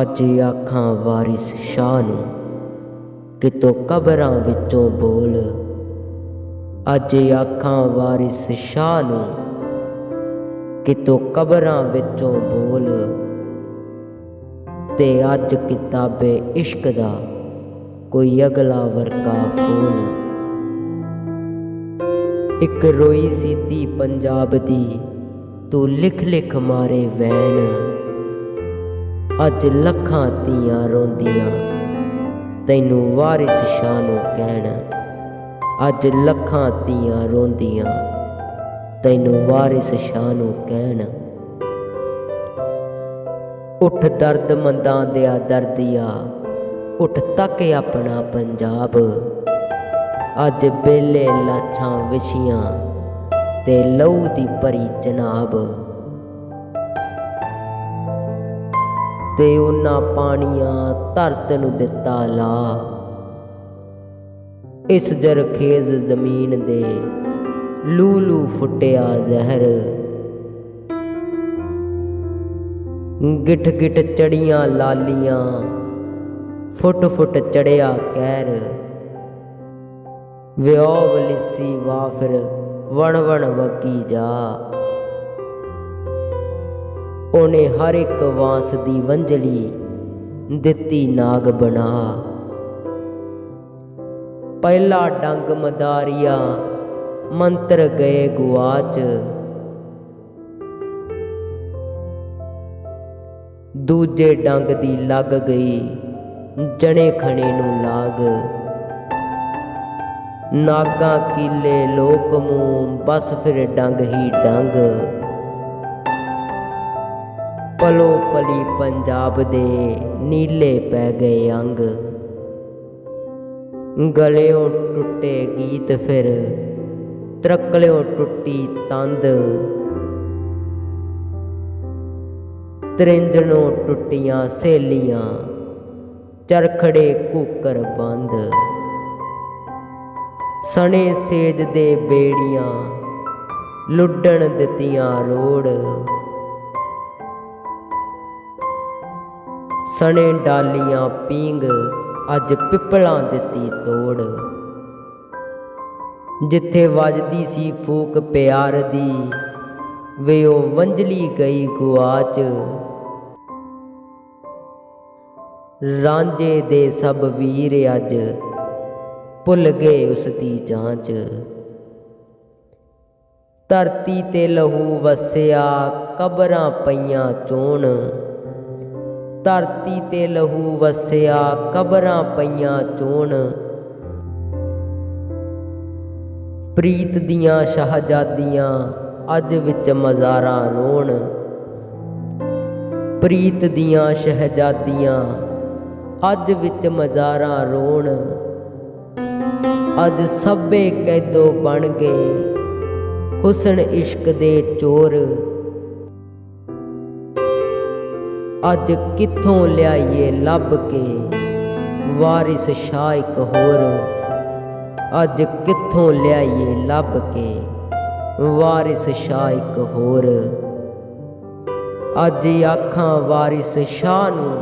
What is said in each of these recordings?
ਅੱਜ ਆਖਾਂ ਵਾਰਿਸ ਸ਼ਾਹ ਨੂੰ ਕਿਤੋਂ ਕਬਰਾਂ ਵਿੱਚੋਂ ਬੋਲ। ਅੱਜ ਆਖਾਂ ਵਾਰਿਸ ਸ਼ਾਹ ਨੂੰ ਕਿਤੋਂ ਕਬਰਾਂ ਵਿੱਚੋਂ ਬੋਲ। ਤੇ ਅੱਜ ਕਿਤਾਬੇ ਇਸ਼ਕ ਦਾ ਕੋਈ ਅਗਲਾ ਵਰਕਾ ਫੂਲ। ਇੱਕ ਰੋਈ ਸੀ ਪੰਜਾਬ ਦੀ, ਤੂੰ ਲਿਖ ਲਿਖ ਮਾਰੇ ਵੈਣ। ਅੱਜ ਲੱਖਾਂ ਧੀਆਂ ਰੋਂਦੀਆਂ। ਤੈਨੂੰ ਵਾਰਿਸ ਸ਼ਾਹ ਨੂੰ ਕਹਿਣ, ਅੱਜ ਲੱਖਾਂ ਧੀਆਂ ਰੋਂਦੀਆਂ। ਤੈਨੂੰ ਵਾਰਿਸ ਸ਼ਾਹ ਨੂੰ ਕਹਿਣ, ਉੱਠ ਦਰਦ ਮੰਦਾਂ ਦਿਆ ਦਰਦੀਆ, ਉੱਠ ਤੱਕ ਆਪਣਾ ਪੰਜਾਬ। ਅੱਜ ਬੇਲੇ ਲਾਛਾਂ ਵਿਛੀਆਂ, ਤੇ ਲਹੂ ਦੀ ਭਰੀ ਜਨਾਬ। ਤੇ ਉਹਨਾਂ ਪਾਣੀਆਂ ਧਰਤ ਨੂੰ ਦਿੱਤਾ ਲਾ। ਇਸ ਜਰਖੇਜ਼ ਜ਼ਮੀਨ ਦੇ ਲੂਲੂ ਫੁੱਟਿਆ ਜ਼ਹਿਰ। ਗਿੱਠ ਗਿੱਠ ਚੜੀਆਂ ਲਾਲੀਆਂ ਫੁੱਟ ਫੁੱਟ ਚੜਿਆ ਕਹਿਰ ਵਿਓ ਵਲਿਸੀ ਵਾਫਰ ਵਣ ਵਣ ਵਕੀ ਜਾ। ਉਹਨੇ ਹਰ ਇੱਕ ਵਾਂਸ ਦੀ ਵੰਜਲੀ ਦਿੱਤੀ ਨਾਗ ਬਣਾ। ਪਹਿਲਾ ਡੰਗ ਮਦਾਰੀਆ, ਮੰਤਰ ਗਏ ਗੁਆਚ। ਦੂਜੇ ਡੰਗ ਦੀ ਲੱਗ ਗਈ ਜਣੇ ਖਣੇ ਨੂੰ ਲਾਗ। ਨਾਗਾ ਕੀਲੇ ਲੋਕ ਮੂੰ ਬਸ ਫਿਰ ਡੰਗ ਹੀ ਡੰਗ। ਪਲੋ ਪਲੀ ਪੰਜਾਬ ਦੇ ਨੀਲੇ ਪੈ ਗਏ ਅੰਗ। ਗਲਿਓ ਟੁੱਟੇ ਗੀਤ ਫਿਰ, ਤਰਕਲਿਓਂ ਟੁੱਟੀ ਤੰਦ। ਤਰਿੰਜਣੋਂ ਟੁੱਟੀਆਂ ਸੇਲੀਆਂ ਚਰਖੜੇ ਕੂਕਰ ਬੰਦ। ਸਣੇ ਸੇਜ ਦੇ ਬੇੜੀਆਂ, ਲੁੱਡਣ ਦਿੱਤੀਆਂ ਰੋੜ। ਸਣੇ ਡਾਲੀਆਂ ਪੀਂਗ ਅੱਜ ਪਿੱਪਲਾਂ ਦਿੱਤੀ ਤੋੜ। ਜਿੱਥੇ ਵੱਜਦੀ ਸੀ ਫੂਕ ਪਿਆਰ ਦੀ, ਵੇ ਉਹ ਵੰਜਲੀ ਗਈ ਗੁਆਚ। ਰਾਂਝੇ ਦੇ ਸਭ ਵੀਰ ਅੱਜ ਭੁੱਲ ਗਏ ਉਸ ਦੀ ਜਾਂਚ। ਧਰਤੀ ਤੇ ਲਹੂ ਵਸਿਆ, ਕਬਰਾਂ ਪਈਆਂ ਚੋਣ। ਧਰਤੀ ਤੇ ਲਹੂ ਵਸਿਆ, ਕਬਰਾਂ ਪਈਆਂ ਚੋਣ। ਪ੍ਰੀਤ ਦੀਆਂ ਸ਼ਹਜ਼ਾਦੀਆਂ, ਅੱਜ ਵਿੱਚ ਮਜ਼ਾਰਾਂ ਰੋਣ। ਪ੍ਰੀਤ ਦੀਆਂ ਸ਼ਹਜ਼ਾਦੀਆਂ, ਅੱਜ ਵਿੱਚ ਮਜ਼ਾਰਾਂ ਰੋਣ। ਅੱਜ ਸਭੇ ਕੈਦੋ ਬਣ ਗਏ, ਹੁਸਨ ਇਸ਼ਕ ਦੇ ਚੋਰ। ਅੱਜ ਕਿੱਥੋਂ ਲਿਆਈਏ ਲੱਭ ਕੇ? ਵਾਰਿਸ ਸ਼ਾਹ ਹੋਰ, ਅੱਜ ਕਿੱਥੋਂ ਲਿਆਈਏ ਲੱਭ ਕੇ? ਵਾਰਿਸ ਸ਼ਾਹ ਹੋਰ, ਅੱਜ ਆਖਾਂ ਵਾਰਿਸ ਸ਼ਾਹ ਨੂੰ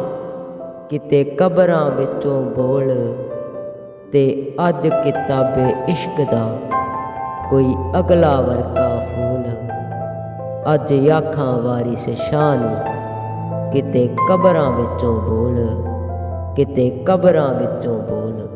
ਕਿਤੇ ਕਬਰਾਂ ਵਿੱਚੋਂ ਬੋਲ ਤੇ ਅੱਜ ਕਿਤਾਬੇ ਇਸ਼ਕ ਦਾ ਕੋਈ ਅਗਲਾ ਵਰਕਾ ਫੂਲ। ਅੱਜ ਆਖਾਂ ਵਾਰਿਸ ਸ਼ਾਹ ਨੂੰ ਕਿਤੇ ਕਬਰਾਂ ਵਿੱਚੋਂ ਬੋਲ ਕਿਤੇ ਕਬਰਾਂ ਵਿੱਚੋਂ ਬੋਲ।